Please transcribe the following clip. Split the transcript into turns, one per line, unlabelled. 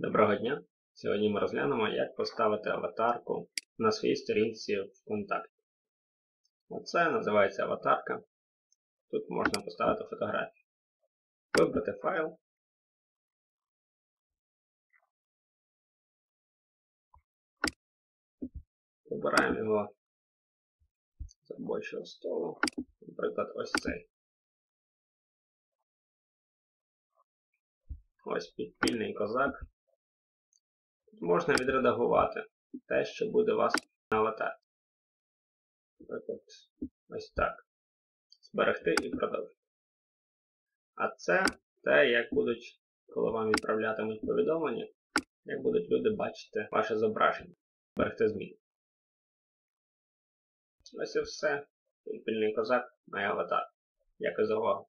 Доброго дня! Сьогодні ми розглянемо, як поставити аватарку на своїй сторінці ВКонтакті. Оце називається аватарка. Тут можна поставити фотографію. Вибрати файл. Вибираємо його з робочого столу. Наприклад, ось цей. Ось підпільний козак. Можна відредагувати те, що буде вас на аватарі. Наприклад, ось так. Зберегти і продовжити. А це те, як будуть, коли вам відправлятимуть повідомлення, як будуть люди бачити ваше зображення. Зберегти зміни. Ось і все. Підпільний козак, моя аватар. Дякую за увагу.